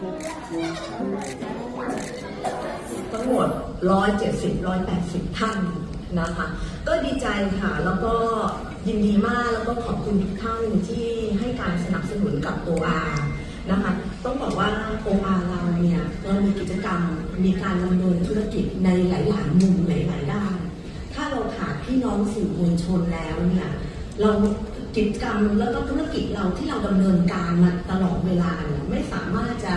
ทั้งหมด 170 180 ท่านนะคะ ก็ดีใจค่ะ แล้วก็ยินดีมาก แล้วก็ขอบคุณทุกท่านที่ให้การสนับสนุนกับ OR นะคะ ต้องบอกว่า OR เราเนี่ยเรามีกิจกรรม มีการดำเนินธุรกิจในหลาย ๆ มุมหลาย ๆ ด้าน ถ้าเราขาดพี่น้องสื่อมวลชนแล้วเนี่ย เรา กิจกรรมแล้วก็ธุรกิจเราที่เราดำเนินการมาตลอดเวลาเนี่ยไม่สามารถจะ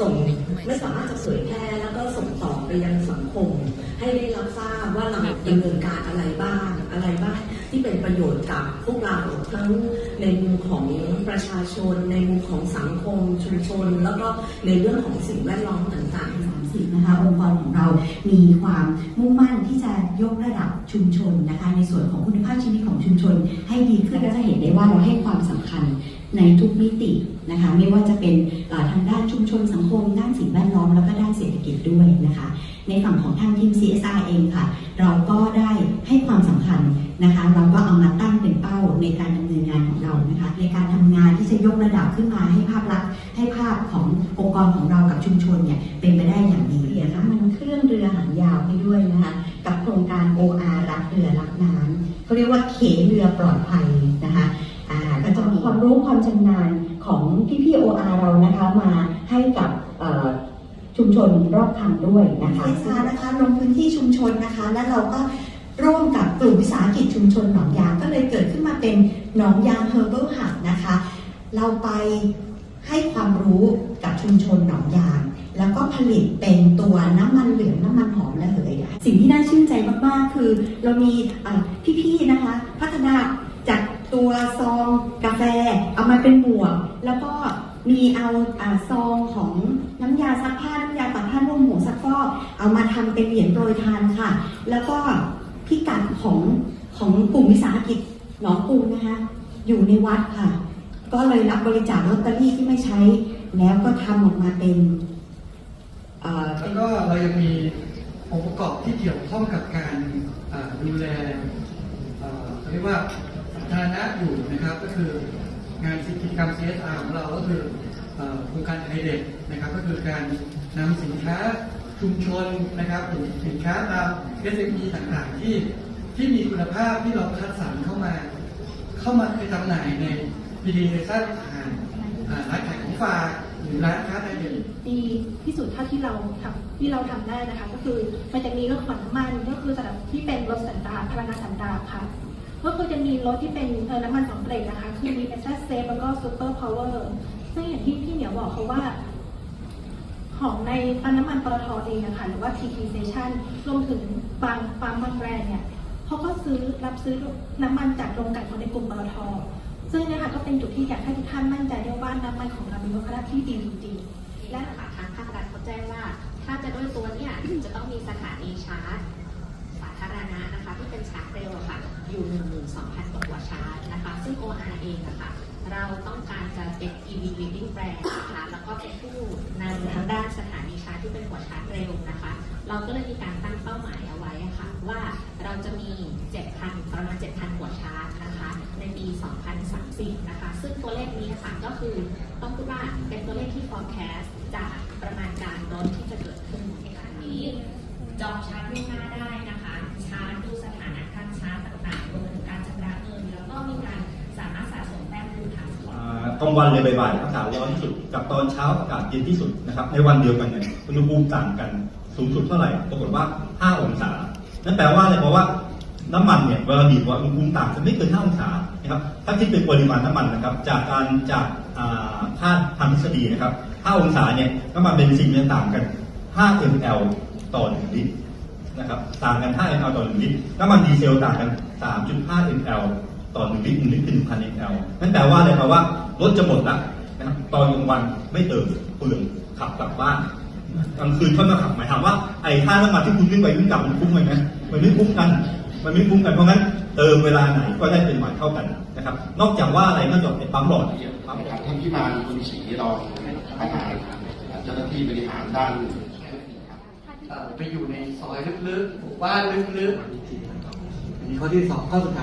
ส่งไม่สามารถจะเผยแพร่แล้วก็ส่งต่อไปยังสังคม ให้ได้รับทราบว่าเราดำเนินการอะไรบ้างอะไรบ้าง ที่เป็นประโยชน์กับพวกเราทั้งในมุมของประชาชน ในมุมของสังคมชุมชน แล้วก็ในเรื่องของสิ่งแวดล้อมต่างๆ30นะคะองค์กรของเรามีความมุ่งมั่นที่จะยกระดับชุมชนนะคะ ในส่วนของคุณภาพชีวิตของชุมชน ให้ดีขึ้นก็จะเห็นได้ว่าเราให้ความสำคัญ ในทุกมิตินะคะ ไม่ว่าจะเป็นเอ่อทางด้านชุมชนสังคม ด้านสิ่งแวดล้อม แล้วก็ด้านเศรษฐกิจด้วยนะคะ ในฝั่งของทางทีม CSR เองค่ะ เราก็ได้ให้ความสำคัญนะคะ เราก็เอามาตั้งเป็นเป้าในการดำเนินงานของเรานะคะ ในการทำงานที่จะยกระดับขึ้นมาให้ภาพลักษณ์ให้ภาพขององค์กรของเรากับชุมชนเนี่ยเป็นไปได้อย่างดีนะคะมันเครื่องเรือหางยาวให้ด้วยนะคะ กับโครงการ OR รักเรือรักน้ำเขาเรียกว่าเขเรือปลอดภัยนะคะ ความรู้ความชำนาญของพี่ๆ OR เรานะคะมาให้กับชุมชนรอบคันด้วยนะคะเอสานะคะลงพื้นที่ชุมชนนะคะ และเราก็ร่วมกับกลุ่มวิสาหกิจชุมชนหนองยางก็เลยเกิดขึ้นมาเป็นหนองยางเฮอร์เบิลหับนะคะ เราไปให้ความรู้กับชุมชนหนองยาง แล้วก็ผลิตเป็นตัวน้ำมันเหลืองน้ำมันหอมระเหยสิ่งที่น่าชื่นใจมากๆ คือเรามีพี่ๆนะคะ พัฒนาจาก ตัวซองกาแฟเอามาเป็นหมวก แล้วก็มีเอาอาซองของน้ำยาซักผ้าน้ำยาตักผ้านุ่มหมูซักฟอกเอามาทำเป็นเหรียญโปรยทานค่ะ แล้วก็พิกัดของของกลุ่มวิสาหกิจหนองปูนะคะอยู่ในวัดค่ะ ก็เลยรับบริจาคลอตเตอรี่ที่ไม่ใช้ แล้วก็ทำออกมาเป็นอ่อแล้วก็เรายังมีองค์ประกอบที่เกี่ยวข้องกับการดูแลเรียกว่า สาธารณะอยู่นะครับก็คืองานกิจกรรม CSR ของเราก็คือโครงการไทยเด็กนะครับก็คือการนำสินค้าชุมชนนะครับหรือสินค้าตาม SME ต่างๆที่ที่มีคุณภาพที่เราคัดสรรเข้ามา เข้ามาไปจำหน่ายใน PDSA ผ่านอ่ารร้านขายของฝากหรือร้านค้าไทยเด็กดีที่สุดเท่าที่เราทำที่เราทำได้นะคะ ก็คือมันจะมีรถขนน้ำมันก็คือสำหรับที่เป็นรถสันดาพลังงานสันดาค่ะ ก็คือจะมีรถที่เป็นเออน้ำมันสำเร็จนะคะ คือมีเอสเซฟแล้วก็ซูเปอร์พาวเวอร์ซึ่งอย่างที่พี่เหนียวบอกเขาว่า ของในปั๊มน้ำมันปตทเองนะคะหรือว่า TT Station รวมถึงบางปั๊มบางแบรนด์เนี่ยเขาก็ซื้อรับซื้อน้ำมันจากโรงกลั่นของในกลุ่มปตทซึ่งเนยค่ะก็เป็นจุดที่อยากให้ทุกท่านมั่นใจได้ว่าน้ำมันของเรามีคุณภาพที่ดีจริงๆและค่ะทางภาครัฐเขาแจ้งว่า ถ้าจะด้วยตัวเนี่ยจะต้องมีสถานีชาร์จ ธารณะนะคะที่เป็นชาร์จเร็วค่ะอยู่ 12,000 กว่าหัวชาร์จนะคะซึ่ง OR เองอะคะเราต้องการจะเป็น EV leading brand นะคะแล้วก็เป็นผู้นำทางด้านสถานีชาร์จที่เป็นหัวชาร์จเร็วนะคะ เราก็เลยมีการตั้งเป้าหมายเอาไว้ค่ะว่าเราจะมี 7,000 ประมาณ 7,000 หัวชาร์จนะคะ ในปี 2030 นะคะ ซึ่งตัวเลขนี้อะค่ะก็คือต้องพูดว่าเป็นตัวเลขที่ forecast จากประมาณการลดที่จะเกิดขึ้นในครั้งนี้ จองชาร์จล่วงหน้าได้นะคะ กลางวันเลยบ่ายๆอากาศร้อนที่สุด กับตอนเช้าอากาศเย็นที่สุดนะครับในวันเดียวกันเนี่ยอุณหภูมิต่างกันสูงสุดเท่าไหร่ปรากฏว่า 5 องศา นั่นแปลว่าอะไรแปลว่าน้ำมันเนี่ยเวลาบีบว่าอุณหภูมิต่างกันไม่เกิน5องศานะครับถ้าคิดเป็นปริมาณน้ำมันนะครับ จากการจากค่าทางทฤษฎีนะครับ 5 องศาเนี่ยน้ำมันเบนซินจะต่างกัน 5 ml ต่อ 1 ลิตรนะครับต่างกัน 5 ml ต่อ 1 ลิตรน้ำมันดีเซลต่างกัน 3.5 ml ต่อ1ลิตร1ลิตรคือ1,000 ml นั่นแปลว่าอะไรแปลว่ารถจะหมดละนะครับตอนกลางวันไม่เติมเปลืองขับกลับบ้านกลางคืนค่อยมาขับหมายถามว่าไอ้ค่าน้ำมันที่คุณวิ่งไปวิ่งกลับมันคุ้มไหมมันไม่คุ้มกัน มันไม่คุ้มกันเพราะงั้นเติมเวลาไหนก็ได้เป็นหมายเท่ากันนะครับ นอกจากว่าอะไรนอกจากไอ้ปั๊มหลอดปั๊มหลอดท่านที่มาคุณศรีเราประหารเจ้าหน้าที่บริหารด้านเอ่อไปอยู่ในซอยลึกๆหมู่บ้านลึกๆ มีข้อที่สองข้อสุดท้